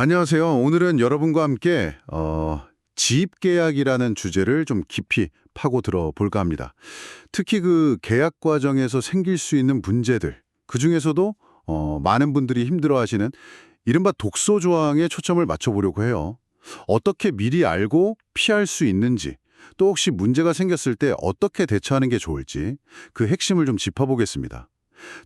안녕하세요. 오늘은 여러분과 함께 어, 지입 계약이라는 주제를 좀 깊이 파고 들어볼까 합니다. 특히 그 계약 과정에서 생길 수 있는 문제들, 그 중에서도 어, 많은 분들이 힘들어하시는 이른바 독소 조항에 초점을 맞춰보려고 해요. 어떻게 미리 알고 피할 수 있는지, 또 혹시 문제가 생겼을 때 어떻게 대처하는 게 좋을지 그 핵심을 좀 짚어보겠습니다.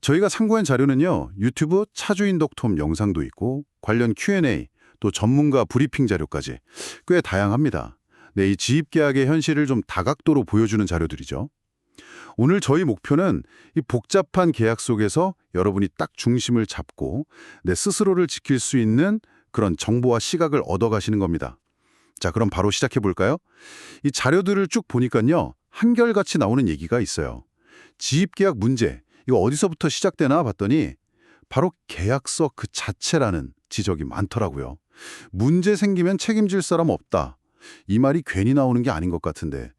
저희가 참고한 자료는요. 유튜브 차주인 독톰 영상도 있고 관련 Q&A, 또 전문가 브리핑 자료까지 꽤 다양합니다. 네, 이 지입 계약의 현실을 좀 다각도로 보여주는 자료들이죠. 오늘 저희 목표는 이 복잡한 계약 속에서 여러분이 딱 중심을 잡고 내 스스로를 지킬 수 있는 그런 정보와 시각을 얻어가시는 겁니다. 자, 그럼 바로 시작해 볼까요? 이 자료들을 쭉 보니까요. 한결같이 나오는 얘기가 있어요. 지입 계약 문제, 이거 어디서부터 시작되나 봤더니 바로 계약서 그 자체라는 지적이 많더라고요. 문제 생기면 책임질 사람 없다. 이 말이 괜히 나오는 게 아닌 것 같은데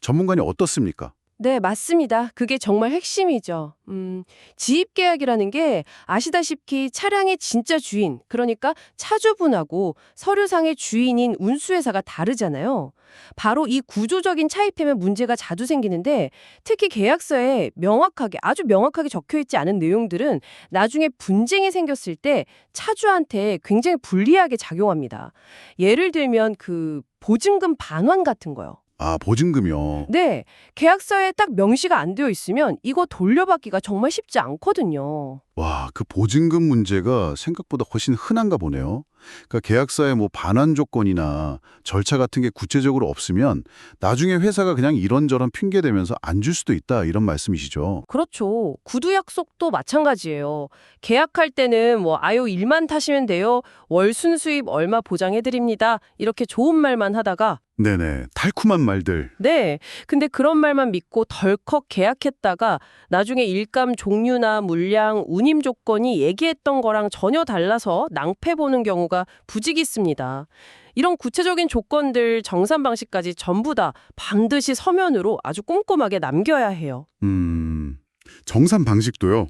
전문가님 어떻습니까? 네, 맞습니다. 그게 정말 핵심이죠. 음, 지입 계약이라는 게 아시다시피 차량의 진짜 주인, 그러니까 차주분하고 서류상의 주인인 운수회사가 다르잖아요. 바로 이 구조적인 차이 때문에 문제가 자주 생기는데 특히 계약서에 명확하게, 아주 명확하게 적혀 있지 않은 내용들은 나중에 분쟁이 생겼을 때 차주한테 굉장히 불리하게 작용합니다. 예를 들면 그 보증금 반환 같은 거요. 아, 보증금이요. 네, 계약서에 딱 명시가 안 되어 있으면 이거 돌려받기가 정말 쉽지 않거든요. 와, 그 보증금 문제가 생각보다 훨씬 흔한가 보네요. 그러니까 계약서에 뭐 반환 조건이나 절차 같은 게 구체적으로 없으면 나중에 회사가 그냥 이런저런 핑계 대면서 안 줄 수도 있다 이런 말씀이시죠. 그렇죠. 구두 약속도 마찬가지예요. 계약할 때는 뭐 아유 일만 타시면 돼요. 월 순 수입 얼마 보장해 드립니다. 이렇게 좋은 말만 하다가 네네, 달콤한 말들. 네. 근데 그런 말만 믿고 덜컥 계약했다가 나중에 일감 종류나 물량, 운임 조건이 얘기했던 거랑 전혀 달라서 낭패 보는 경우가 부직 있습니다. 이런 구체적인 조건들, 정산 방식까지 전부 다 반드시 서면으로 아주 꼼꼼하게 남겨야 해요. 음, 정산 방식도요.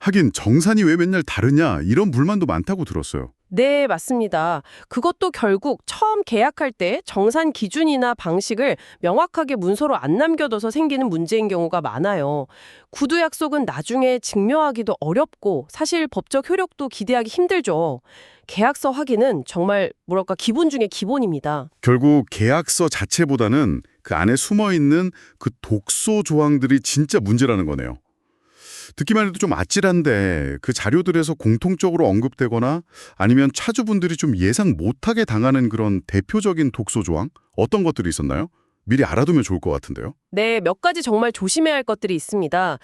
하긴 정산이 왜 맨날 다르냐 이런 불만도 많다고 들었어요. 네, 맞습니다. 그것도 결국 처음 계약할 때 정산 기준이나 방식을 명확하게 문서로 안 남겨둬서 생기는 문제인 경우가 많아요. 구두 약속은 나중에 증명하기도 어렵고 사실 법적 효력도 기대하기 힘들죠. 계약서 확인은 정말 뭐랄까 기본 중에 기본입니다. 결국 계약서 자체보다는 그 안에 숨어 있는 그 독소 조항들이 진짜 문제라는 거네요. 듣기만 해도 좀 아찔한데 그 자료들에서 공통적으로 언급되거나 아니면 차주분들이 좀 예상 못하게 당하는 그런 대표적인 독소 조항 어떤 것들이 있었나요? 미리 알아두면 좋을 것 같은데요. 네, 몇 가지 정말 조심해야 할 것들이 있습니다.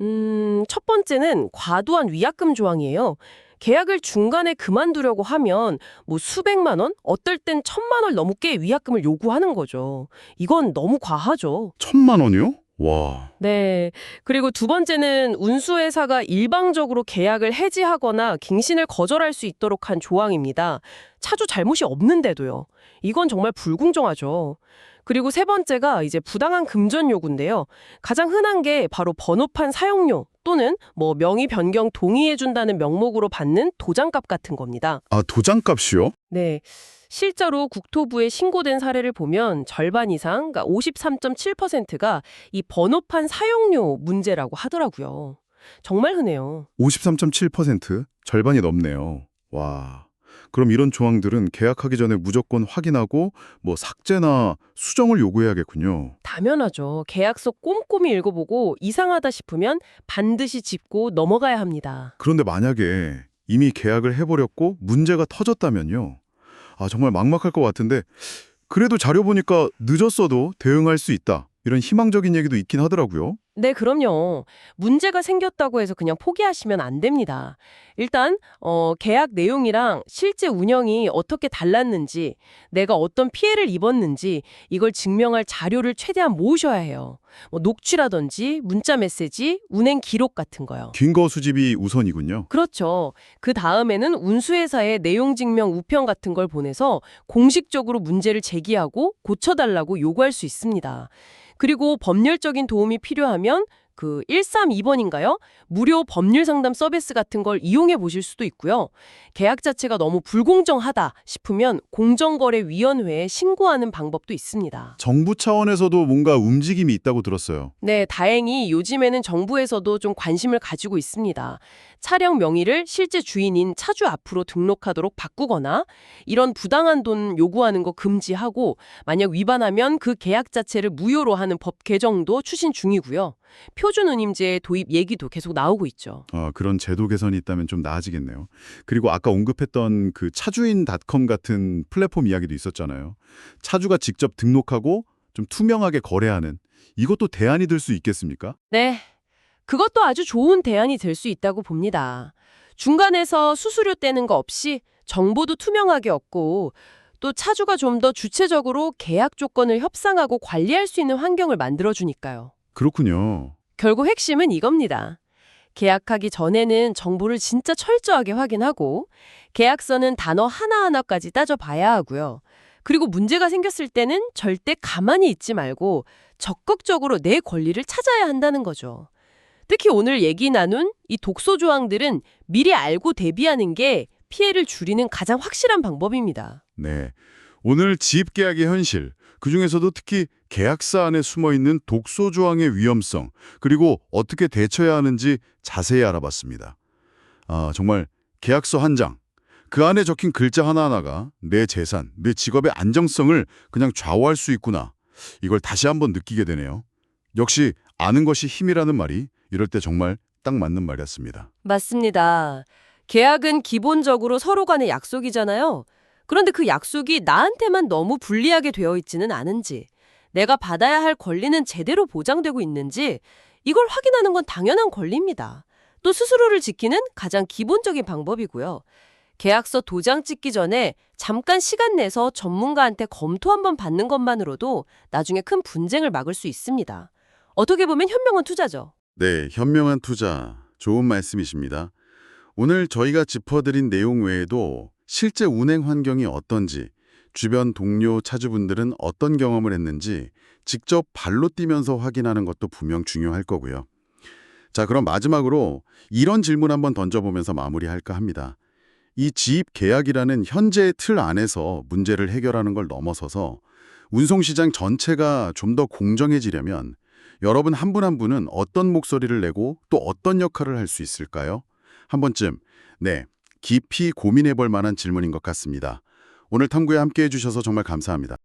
음, 첫 번째는 과도한 위약금 조항이에요. 계약을 중간에 그만두려고 하면 뭐 수백만 원, 어떨 땐 천만 원 넘게 위약금을 요구하는 거죠. 이건 너무 과하죠. 천만 원이요? 와, 네. 그리고 두 번째는 운수회사가 일방적으로 계약을 해지하거나 갱신을 거절할 수 있도록 한 조항입니다. 차주 잘못이 없는데도요. 이건 정말 불공정하죠. 그리고 세 번째가 이제 부당한 금전 요구인데요. 가장 흔한 게 바로 번호판 사용료 또는 뭐 명의 변경 동의해준다는 명목으로 받는 도장값 같은 겁니다. 아 도장값이요? 네. 실제로 국토부에 신고된 사례를 보면 절반 이상, 그러니까 53.7%가 이 번호판 사용료 문제라고 하더라고요. 정말 흔해요. 53.7% 절반이 넘네요. 와. 그럼 이런 조항들은 계약하기 전에 무조건 확인하고 뭐 삭제나 수정을 요구해야겠군요. 당연하죠. 계약서 꼼꼼히 읽어보고 이상하다 싶으면 반드시 짚고 넘어가야 합니다. 그런데 만약에 이미 계약을 해버렸고 문제가 터졌다면요. 아, 정말 막막할 것 같은데 그래도 자료 보니까 늦었어도 대응할 수 있다. 이런 희망적인 얘기도 있긴 하더라고요. 네, 그럼요. 문제가 생겼다고 해서 그냥 포기하시면 안 됩니다. 일단 어, 계약 내용이랑 실제 운영이 어떻게 달랐는지, 내가 어떤 피해를 입었는지 이걸 증명할 자료를 최대한 모으셔야 해요. 뭐 녹취라든지 문자 메시지, 운행 기록 같은 거요. 긴 거 수집이 우선이군요. 그렇죠. 그 다음에는 운수회사에 내용 증명 우편 같은 걸 보내서 공식적으로 문제를 제기하고 고쳐달라고 요구할 수 있습니다. 그리고 법률적인 도움이 필요하면 그 132번인가요? 무료 법률 상담 서비스 같은 걸 이용해 보실 수도 있고요. 계약 자체가 너무 불공정하다 싶으면 공정거래위원회에 신고하는 방법도 있습니다. 정부 차원에서도 뭔가 움직임이 있다고 들었어요. 네, 다행히 요즘에는 정부에서도 좀 관심을 가지고 있습니다. 차량 명의를 실제 주인인 차주 앞으로 등록하도록 바꾸거나 이런 부당한 돈 요구하는 거 금지하고 만약 위반하면 그 계약 자체를 무효로 하는 법 개정도 추진 중이고요. 표준 운임제 도입 얘기도 계속 나오고 있죠. 어, 그런 제도 개선이 있다면 좀 나아지겠네요. 그리고 아까 언급했던 그 차주인닷컴 같은 플랫폼 이야기도 있었잖아요. 차주가 직접 등록하고 좀 투명하게 거래하는 이것도 대안이 될 수 있겠습니까? 네. 그것도 아주 좋은 대안이 될 수 있다고 봅니다. 중간에서 수수료 떼는 거 없이 정보도 투명하게 얻고 또 차주가 좀 더 주체적으로 계약 조건을 협상하고 관리할 수 있는 환경을 만들어주니까요. 그렇군요. 결국 핵심은 이겁니다. 계약하기 전에는 정보를 진짜 철저하게 확인하고 계약서는 단어 하나하나까지 따져봐야 하고요. 그리고 문제가 생겼을 때는 절대 가만히 있지 말고 적극적으로 내 권리를 찾아야 한다는 거죠. 특히 오늘 얘기 나눈 이 독소 조항들은 미리 알고 대비하는 게 피해를 줄이는 가장 확실한 방법입니다. 네. 오늘 집 계약의 현실, 그중에서도 특히 계약서 안에 숨어 있는 독소 조항의 위험성, 그리고 어떻게 대처해야 하는지 자세히 알아봤습니다. 아, 정말 계약서 한 장, 그 안에 적힌 글자 하나하나가 내 재산, 내 직업의 안정성을 그냥 좌우할 수 있구나. 이걸 다시 한번 느끼게 되네요. 역시 아는 것이 힘이라는 말이 이럴 때 정말 딱 맞는 말이었습니다. 맞습니다. 계약은 기본적으로 서로 간의 약속이잖아요. 그런데 그 약속이 나한테만 너무 불리하게 되어 있지는 않은지, 내가 받아야 할 권리는 제대로 보장되고 있는지, 이걸 확인하는 건 당연한 권리입니다. 또 스스로를 지키는 가장 기본적인 방법이고요. 계약서 도장 찍기 전에 잠깐 시간 내서 전문가한테 검토 한번 받는 것만으로도 나중에 큰 분쟁을 막을 수 있습니다. 어떻게 보면 현명한 투자죠. 네, 현명한 투자. 좋은 말씀이십니다. 오늘 저희가 짚어드린 내용 외에도 실제 운행 환경이 어떤지, 주변 동료 차주분들은 어떤 경험을 했는지 직접 발로 뛰면서 확인하는 것도 분명 중요할 거고요. 자, 그럼 마지막으로 이런 질문 한번 던져보면서 마무리할까 합니다. 이 지입 계약이라는 현재의 틀 안에서 문제를 해결하는 걸 넘어서서 운송시장 전체가 좀 더 공정해지려면 여러분 한 분 한 분은 어떤 목소리를 내고 또 어떤 역할을 할 수 있을까요? 한 번쯤, 네, 깊이 고민해 볼 만한 질문인 것 같습니다. 오늘 탐구에 함께 해 주셔서 정말 감사합니다.